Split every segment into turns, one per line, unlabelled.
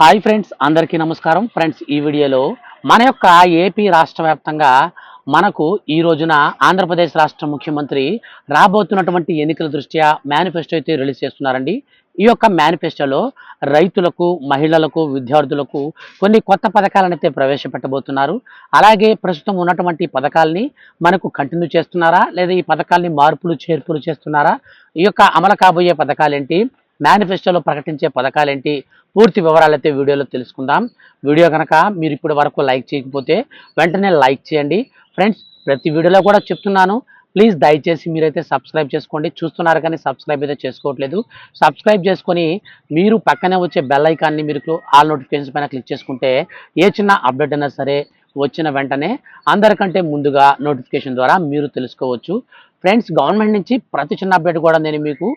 Hi friends అందరికీ నమస్కారం. Friends ఈ వీడియోలో మన యొక్క ఏపీ రాష్ట్ర వ్యాప్తంగా మనకు ఈ రోజున ఆంధ్రప్రదేశ్ రాష్ట్ర ముఖ్యమంత్రి రాబోతున్నటువంటి ఎన్నికల దృష్ట్యా మేనిఫెస్టో అయితే రిలీజ్ చేస్తున్నారండి. ఈ యొక్క మేనిఫెస్టోలో రైతులకు మహిళలకు విద్యార్థులకు కొన్ని కొత్త పథకాలను అయితే ప్రవేశపెట్టబోతున్నారు. అలాగే ప్రస్తుతం ఉన్నటువంటి పథకాలని మనకు కంటిన్యూ చేస్తున్నారా? లేదా ఈ పథకాల్ని మార్పులు చేర్పులు చేస్తున్నారా? ఈ యొక్క అమలు కాబోయే పథకాలేంటి? మేనిఫెస్టోలో ప్రకటించే పథకాలేంటి? పూర్తి వివరాలు అయితే వీడియోలో తెలుసుకుందాం. వీడియో కనుక మీరు ఇప్పటి వరకు లైక్ చేయకపోతే వెంటనే లైక్ చేయండి. ఫ్రెండ్స్ ప్రతి వీడియోలో కూడా చెప్తున్నాను. ప్లీజ్ దయచేసి మీరైతే సబ్స్క్రైబ్ చేసుకోండి. చూస్తున్నారు కానీ సబ్స్క్రైబ్ అయితే చేసుకోవట్లేదు. సబ్స్క్రైబ్ చేసుకొని మీరు పక్కనే వచ్చే బెల్ ఐకాన్ని మీరు ఆల్ నోటిఫికేషన్ పైన క్లిక్ చేసుకుంటే ఏ చిన్న అప్డేట్ అయినా సరే వచ్చిన వెంటనే అందరికంటే ముందుగా నోటిఫికేషన్ ద్వారా మీరు తెలుసుకోవచ్చు. ఫ్రెండ్స్ గవర్నమెంట్ నుంచి ప్రతి చిన్న అప్డేట్ కూడా నేను మీకు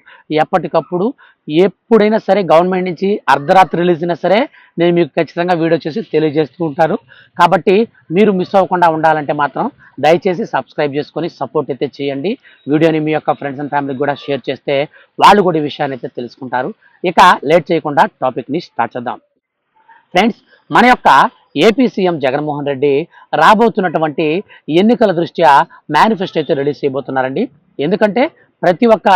ఎప్పటికప్పుడు ఎప్పుడైనా సరే గవర్నమెంట్ నుంచి అర్ధరాత్రి రిలీజ్ అయినా సరే నేను మీకు ఖచ్చితంగా వీడియో చేసి తెలియజేస్తూ ఉంటారు. కాబట్టి మీరు మిస్ అవ్వకుండా ఉండాలంటే మాత్రం దయచేసి సబ్స్క్రైబ్ చేసుకొని సపోర్ట్ అయితే చేయండి. వీడియోని మీ యొక్క ఫ్రెండ్స్ అండ్ ఫ్యామిలీకి కూడా షేర్ చేస్తే వాళ్ళు కూడా ఈ విషయాన్ని అయితే తెలుసుకుంటారు. ఇక లేట్ చేయకుండా టాపిక్ని స్టార్ట్ చేద్దాం. ఫ్రెండ్స్ మన యొక్క ఏపీ సీఎం జగన్మోహన్ రెడ్డి రాబోతున్నటువంటి ఎన్నికల దృష్ట్యా మేనిఫెస్టో అయితే రిలీజ్ చేయబోతున్నారండి. ఎందుకంటే ప్రతి ఒక్క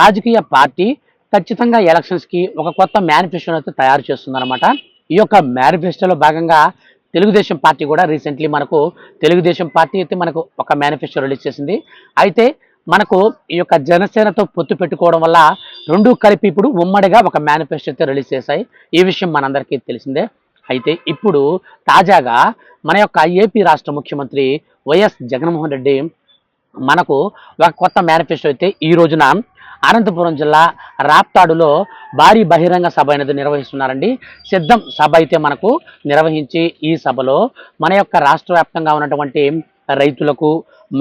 రాజకీయ పార్టీ ఖచ్చితంగా ఎలక్షన్స్కి ఒక కొత్త మేనిఫెస్టోని అయితే తయారు చేస్తుందన్నమాట. ఈ యొక్క మేనిఫెస్టోలో భాగంగా తెలుగుదేశం పార్టీ కూడా రీసెంట్లీ మనకు తెలుగుదేశం పార్టీ అయితే మనకు ఒక మేనిఫెస్టో రిలీజ్ చేసింది. అయితే మనకు ఈ యొక్క జనసేనతో పొత్తు పెట్టుకోవడం వల్ల రెండు కలిపి ఇప్పుడు ఉమ్మడిగా ఒక మేనిఫెస్టో అయితే రిలీజ్ చేశాయి. ఈ విషయం మనందరికీ తెలిసిందే. అయితే ఇప్పుడు తాజాగా మన యొక్క ఏపీ రాష్ట్ర ముఖ్యమంత్రి వైఎస్ జగన్మోహన్ రెడ్డి మనకు ఒక కొత్త మేనిఫెస్టో అయితే ఈ రోజున అనంతపురం జిల్లా రాప్తాడులో భారీ బహిరంగ సభ అనేది నిర్వహిస్తున్నారండి. సిద్ధం సభ అయితే మనకు నిర్వహించి ఈ సభలో మన యొక్క రాష్ట్ర వ్యాప్తంగా ఉన్నటువంటి రైతులకు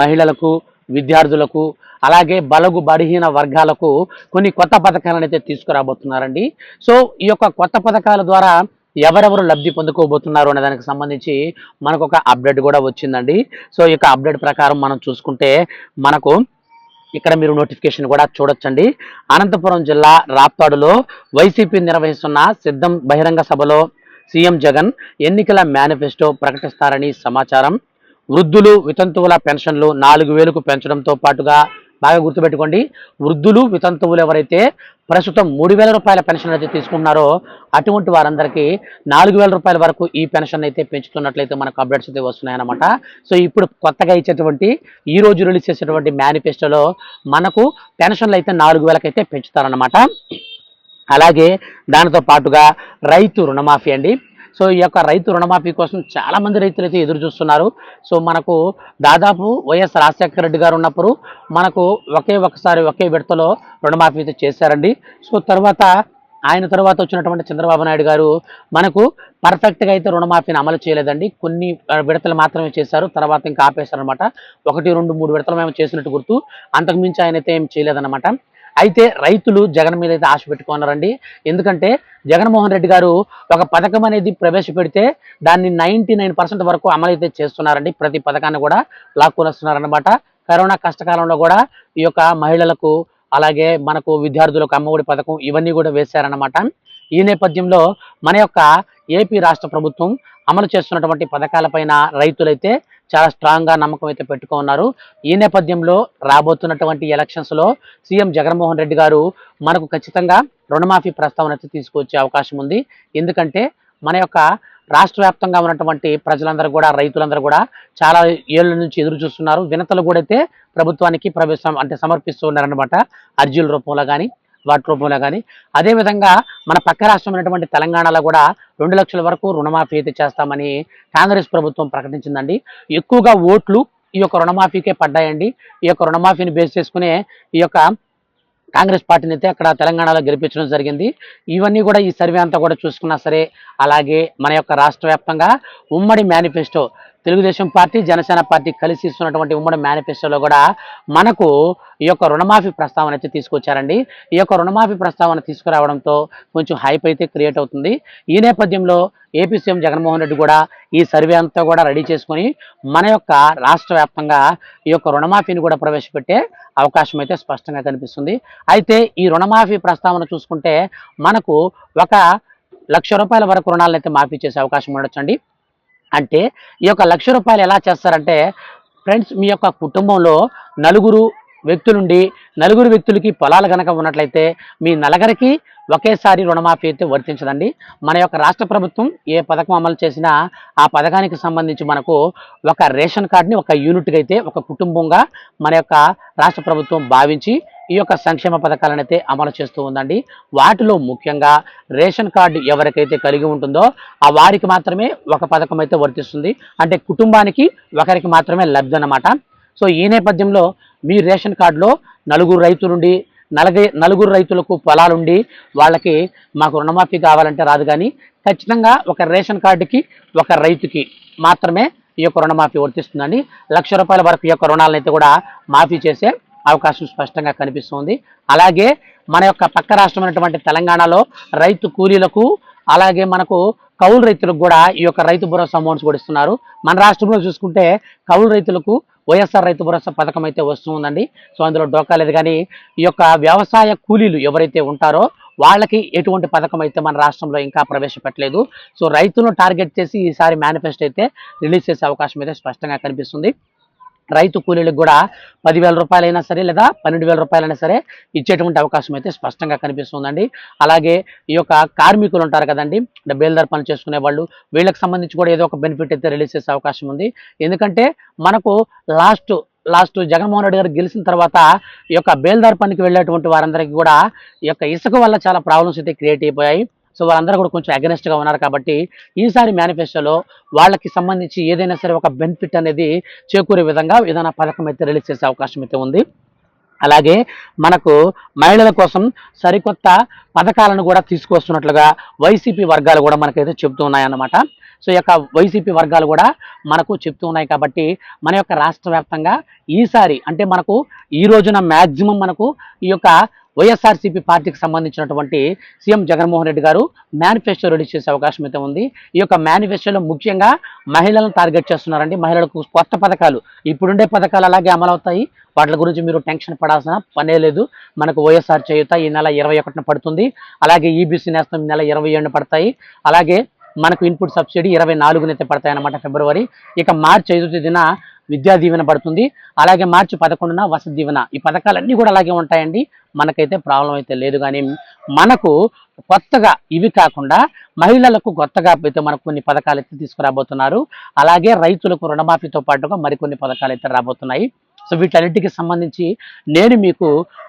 మహిళలకు విద్యార్థులకు అలాగే బలగు బలహీన వర్గాలకు కొన్ని కొత్త పథకాలను అయితే తీసుకురాబోతున్నారండి. సో ఈ యొక్క కొత్త పథకాల ద్వారా ఎవరెవరు లబ్ధి పొందుకోబోతున్నారు అనే దానికి సంబంధించి మనకు ఒక అప్డేట్ కూడా వచ్చిందండి. సో ఈ యొక్క అప్డేట్ ప్రకారం మనం చూసుకుంటే మనకు ఇక్కడ మీరు నోటిఫికేషన్ కూడా చూడొచ్చండి. అనంతపురం జిల్లా రాప్తాడులో వైసీపీ నిర్వహిస్తున్న సిద్ధం బహిరంగ సభలో సీఎం జగన్ ఎన్నికల మేనిఫెస్టో ప్రకటిస్తారని సమాచారం. వృద్ధులు వితంతువుల పెన్షన్లు నాలుగు వేలకు పెంచడంతో పాటుగా బాగా గుర్తుపెట్టుకోండి. వృద్ధులు వితంతువులు ఎవరైతే ప్రస్తుతం మూడు వేల రూపాయల పెన్షన్ అయితే తీసుకుంటున్నారో అటువంటి వారందరికీ నాలుగు వేల రూపాయల వరకు ఈ పెన్షన్ అయితే పెంచుతున్నట్లయితే మనకు అప్డేట్స్ అయితే వస్తున్నాయన్నమాట. సో ఇప్పుడు కొత్తగా ఇచ్చేటువంటి ఈ రోజు రిలీజ్ చేసేటువంటి మేనిఫెస్టోలో మనకు పెన్షన్లు అయితే నాలుగు వేలకైతే పెంచుతారన్నమాట. అలాగే దానితో పాటుగా రైతు రుణమాఫీ అండి. సో ఈ యొక్క రైతు రుణమాఫీ కోసం చాలా మంది రైతులు అయితే ఎదురు చూస్తున్నారు. సో మనకు దాదాపు వైఎస్ రాజశేఖర రెడ్డి గారు ఉన్నప్పుడు మనకు ఒకే ఒకసారి ఒకే విడతలో రుణమాఫీ అయితే చేశారండి. సో తర్వాత ఆయన తర్వాత వచ్చినటువంటి చంద్రబాబు నాయుడు గారు మనకు పర్ఫెక్ట్గా అయితే రుణమాఫీని అమలు చేయలేదండి. కొన్ని విడతలు మాత్రమే చేశారు. తర్వాత ఇంకా ఆపేశారనమాట ఒకటి రెండు మూడు విడతలు మేము చేసినట్టు గుర్తు. అంతకు మించి ఆయన అయితే ఏం చేయలేదన్నమాట. అయితే రైతులు జగన్ మీద అయితే ఆశ పెట్టుకున్నారండి. ఎందుకంటే జగన్మోహన్ రెడ్డి గారు ఒక పథకం అనేది ప్రవేశపెడితే దాన్ని నైంటీ నైన్ పర్సెంట్ వరకు అమలు అయితే చేస్తున్నారండి. ప్రతి పథకాన్ని కూడా లాక్కొని కరోనా కష్టకాలంలో కూడా ఈ యొక్క మహిళలకు అలాగే మనకు విద్యార్థులకు అమ్మఒడి పథకం ఇవన్నీ కూడా వేశారన్నమాట. ఈ నేపథ్యంలో మన యొక్క ఏపీ రాష్ట్ర ప్రభుత్వం అమలు చేస్తున్నటువంటి పథకాలపైన రైతులైతే చాలా స్ట్రాంగ్గా నమ్మకం అయితే పెట్టుకున్నారు ఈ నేపథ్యంలో రాబోతున్నటువంటి ఎలక్షన్స్లో సీఎం జగన్మోహన్ రెడ్డి గారు మనకు ఖచ్చితంగా రుణమాఫీ ప్రస్తావన అయితే తీసుకొచ్చే అవకాశం ఉంది. ఎందుకంటే మన యొక్క రాష్ట్ర వ్యాప్తంగా ఉన్నటువంటి ప్రజలందరూ కూడా రైతులందరూ కూడా చాలా ఏళ్ళ నుంచి ఎదురు చూస్తున్నారు. వినతలు కూడా అయితే ప్రభుత్వానికి ప్రవేశం అంటే సమర్పిస్తూ ఉన్నారనమాట అర్జీల రూపంలో కానీ వాటి రూపంలో కానీ అదేవిధంగా మన పక్క రాష్ట్రమైనటువంటి తెలంగాణలో కూడా రెండు లక్షల వరకు రుణమాఫీ అయితే చేస్తామని కాంగ్రెస్ ప్రభుత్వం ప్రకటించిందండి. ఎక్కువగా ఓట్లు ఈ యొక్క రుణమాఫీకే పడ్డాయండి. ఈ యొక్క రుణమాఫీని బేస్ చేసుకునే ఈ యొక్క కాంగ్రెస్ పార్టీని అయితే అక్కడ తెలంగాణలో గెలిపించడం జరిగింది. ఇవన్నీ కూడా ఈ సర్వే అంతా కూడా చూసుకున్నా సరే అలాగే మన యొక్క రాష్ట్ర వ్యాప్తంగా ఉమ్మడి manifesto Telugu Desam party Janasena party కలిసి ఇస్తున్నటువంటి ఉమ్మడి మేనిఫెస్టోలో కూడా మనకు ఈ యొక్క రుణమాఫీ ప్రస్తావన అయితే తీసుకొచ్చారండి. ఈ యొక్క రుణమాఫీ ప్రస్తావన తీసుకురావడంతో కొంచెం హైప్ అయితే క్రియేట్ అవుతుంది. ఈ నేపథ్యంలో ఏపీ సీఎం జగన్మోహన్ రెడ్డి కూడా ఈ సర్వే అంతా కూడా రెడీ చేసుకొని మన యొక్క రాష్ట్ర వ్యాప్తంగా ఈ యొక్క రుణమాఫీని కూడా ప్రవేశపెట్టే అవకాశం అయితే స్పష్టంగా కనిపిస్తుంది. అయితే ఈ రుణమాఫీ ప్రస్తావన చూసుకుంటే మనకు ఒక లక్ష రూపాయల వరకు రుణాలను అయితే మాఫీ చేసే అవకాశం ఉండొచ్చండి. అంటే ఈ యొక్క లక్ష రూపాయలు ఎలా చేస్తారంటే ఫ్రెండ్స్ మీ యొక్క కుటుంబంలో నలుగురు వ్యక్తులుండి నలుగురు వ్యక్తులకి పొలాలు కనుక ఉన్నట్లయితే మీ నలుగురికి ఒకేసారి రుణమాఫీ అయితే వర్తించదండి. మన యొక్క రాష్ట్ర ప్రభుత్వం ఏ పథకం అమలు చేసినా ఆ పథకానికి సంబంధించి మనకు ఒక రేషన్ కార్డుని ఒక యూనిట్గా అయితే ఒక కుటుంబంగా మన యొక్క రాష్ట్ర ప్రభుత్వం భావించి ఈ యొక్క సంక్షేమ పథకాలను అయితే అమలు చేస్తూ ఉందండి. వాటిలో ముఖ్యంగా రేషన్ కార్డు ఎవరికైతే కలిగి ఉంటుందో ఆ వారికి మాత్రమే ఒక పథకం అయితే వర్తిస్తుంది. అంటే కుటుంబానికి ఒకరికి మాత్రమే లబ్ధి అన్నమాట. సో ఈ నేపథ్యంలో మీ రేషన్ కార్డులో నలుగురు రైతులుండి నలగై నలుగురు రైతులకు పొలాలుండి వాళ్ళకి మాకు రుణమాఫీ కావాలంటే రాదు కానీ ఖచ్చితంగా ఒక రేషన్ కార్డుకి ఒక రైతుకి మాత్రమే ఈ యొక్క రుణమాఫీ వర్తిస్తుందండి. లక్ష రూపాయల వరకు ఈ యొక్క రుణాలను అయితే కూడా మాఫీ చేసే అవకాశం స్పష్టంగా కనిపిస్తుంది. అలాగే మన యొక్క పక్క రాష్ట్రమైనటువంటి తెలంగాణలో రైతు కూలీలకు అలాగే మనకు కౌలు రైతులకు కూడా ఈ యొక్క రైతు భరోసా అమౌంట్స్ కూడా ఇస్తున్నారు. మన రాష్ట్రంలో చూసుకుంటే కౌలు రైతులకు వైఎస్ఆర్ రైతు భరోసా పథకం అయితే వస్తుందండి సో అందులో డోకా లేదు కానీ ఈ యొక్క వ్యవసాయ కూలీలు ఎవరైతే ఉంటారో వాళ్ళకి ఎటువంటి పథకం అయితే మన రాష్ట్రంలో ఇంకా ప్రవేశపెట్టలేదు. సో రైతును టార్గెట్ చేసి ఈసారి మేనిఫెస్టో అయితే రిలీజ్ చేసే అవకాశం అయితే స్పష్టంగా కనిపిస్తుంది. రైతు కూలీలకు కూడా పదివేల రూపాయలైనా సరే లేదా పన్నెండు వేల రూపాయలైనా సరే ఇచ్చేటువంటి అవకాశం అయితే స్పష్టంగా కనిపిస్తుందండి. అలాగే ఈ యొక్క కార్మికులు ఉంటారు కదండి అంటే బేల్దార్ పనులు చేసుకునే వాళ్ళు వీళ్ళకి సంబంధించి కూడా ఏదో ఒక బెనిఫిట్ అయితే రిలీజ్ చేసే అవకాశం ఉంది. ఎందుకంటే మనకు లాస్ట్ లాస్ట్ జగన్మోహన్ రెడ్డి గారు గెలిచిన తర్వాత ఈ యొక్క బేల్దార్ పనికి వెళ్ళేటువంటి వారందరికీ కూడా ఈ యొక్క ఇసుక వల్ల చాలా ప్రాబ్లమ్స్ అయితే క్రియేట్ అయిపోయాయి. సో వాళ్ళందరూ కూడా కొంచెం against ఉన్నారు కాబట్టి ఈసారి మేనిఫెస్టోలో వాళ్ళకి సంబంధించి ఏదైనా సరే ఒక బెనిఫిట్ అనేది చేకూరే విధంగా ఏదైనా పథకం అయితే రిలీజ్ చేసే అవకాశం అయితే ఉంది. అలాగే మనకు మహిళల కోసం సరికొత్త పథకాలను కూడా తీసుకొస్తున్నట్లుగా వైసీపీ వర్గాలు కూడా మనకైతే చెబుతూ ఉన్నాయన్నమాట. సో ఈ యొక్క వైసీపీ వర్గాలు కూడా మనకు చెప్తూ ఉన్నాయి కాబట్టి మన యొక్క రాష్ట్ర వ్యాప్తంగా ఈసారి అంటే మనకు ఈ రోజున మ్యాక్సిమం మనకు ఈ యొక్క వైఎస్ఆర్సీపీ పార్టీకి సంబంధించినటువంటి సీఎం జగన్మోహన్ రెడ్డి గారు మేనిఫెస్టో రిలీజ్ చేసే అవకాశం అయితే ఉంది. ఈ యొక్క మేనిఫెస్టోలో ముఖ్యంగా మహిళలను టార్గెట్ చేస్తున్నారండి. మహిళలకు కొత్త పథకాలు ఇప్పుడుండే పథకాలు అలాగే అమలవుతాయి. వాటి గురించి మీరు టెన్షన్ పడాల్సిన పనే లేదు. మనకు వైఎస్ఆర్ చేయుత ఈ నెల ఇరవై ఒకటిన పడుతుంది. అలాగే ఈబీసీ నేస్తం ఈ నెల ఇరవై ఏడున పడతాయి. అలాగే మనకు ఇన్పుట్ సబ్సిడీ ఇరవై నాలుగునైతే పడతాయి అన్నమాట ఫిబ్రవరి. ఇక మార్చి ఐదు తేదీన విద్యా దీవెన పడుతుంది. అలాగే మార్చి పదకొండున వసతి దీవెన. ఈ పథకాలన్నీ కూడా అలాగే ఉంటాయండి. మనకైతే ప్రాబ్లం అయితే లేదు కానీ మనకు కొత్తగా ఇవి కాకుండా మహిళలకు కొత్తగా అయితే మనకు కొన్ని పథకాలు అయితే తీసుకురాబోతున్నారు. అలాగే రైతులకు రుణమాఫీతో పాటుగా మరికొన్ని పథకాలు అయితే రాబోతున్నాయి. సో వీటన్నిటికి సంబంధించి నేను మీకు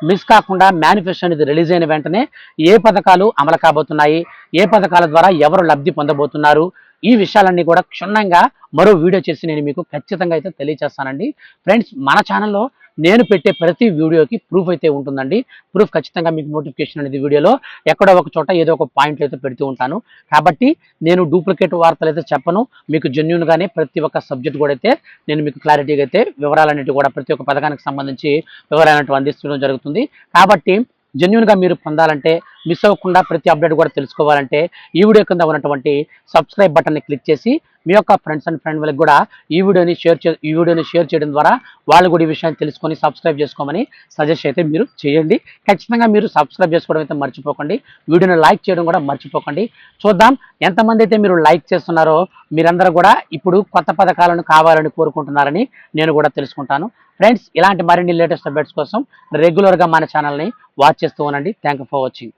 మిస్ కాకుండా మేనిఫెస్టో అనేది రిలీజ్ అయిన వెంటనే ఏ పథకాలు అమలు కాబోతున్నాయి? ఏ పథకాల ద్వారా ఎవరు లబ్ధి పొందబోతున్నారు? ఈ విషయాలన్నీ కూడా క్షుణ్ణంగా మరో వీడియో చేసి నేను మీకు ఖచ్చితంగా అయితే తెలియజేస్తానండి ఫ్రెండ్స్ మన ఛానల్లో నేను పెట్టే ప్రతి వీడియోకి ప్రూఫ్ అయితే ఉంటుందండి. ప్రూఫ్ ఖచ్చితంగా మీకు నోటిఫికేషన్ అనేది వీడియోలో ఎక్కడో ఒక చోట ఏదో ఒక పాయింట్లు అయితే పెడుతూ ఉంటాను. కాబట్టి నేను డూప్లికేట్ వార్తలు అయితే చెప్పను. మీకు జెన్యున్గానే ప్రతి ఒక్క సబ్జెక్ట్ కూడా అయితే నేను మీకు క్లారిటీగా అయితే వివరాలన్నిటి కూడా ప్రతి ఒక్క పథకానికి సంబంధించి వివరాలన్నిటి అందించడం జరుగుతుంది. కాబట్టి జెన్యున్గా మీరు పొందాలంటే మిస్ అవ్వకుండా ప్రతి అప్డేట్ కూడా తెలుసుకోవాలంటే ఈ వీడియో కింద ఉన్నటువంటి సబ్స్క్రైబ్ బటన్ని క్లిక్ చేసి మీ యొక్క ఫ్రెండ్స్ అండ్ ఫ్రెండ్ వాళ్ళకి కూడా ఈ వీడియోని షేర్ చే ఈ వీడియోని షేర్ చేయడం ద్వారా వాళ్ళు కూడా ఈ విషయాన్ని తెలుసుకొని సబ్స్క్రైబ్ చేసుకోమని సజెస్ట్ అయితే మీరు చేయండి. ఖచ్చితంగా మీరు సబ్స్క్రైబ్ చేసుకోవడం అయితే మర్చిపోకండి. వీడియోని లైక్ చేయడం కూడా మర్చిపోకండి. చూద్దాం ఎంతమంది అయితే మీరు లైక్ చేస్తున్నారో మీరందరూ కూడా ఇప్పుడు కొత్త పథకాలను కావాలని కోరుకుంటున్నారని నేను కూడా తెలుసుకుంటాను. ఫ్రెండ్స్ ఇలాంటి మరిన్ని లేటెస్ట్ అప్డేట్స్ కోసం రెగ్యులర్గా మన ఛానల్ని వాచ్ చేస్తూ ఉండండి. Thank for watching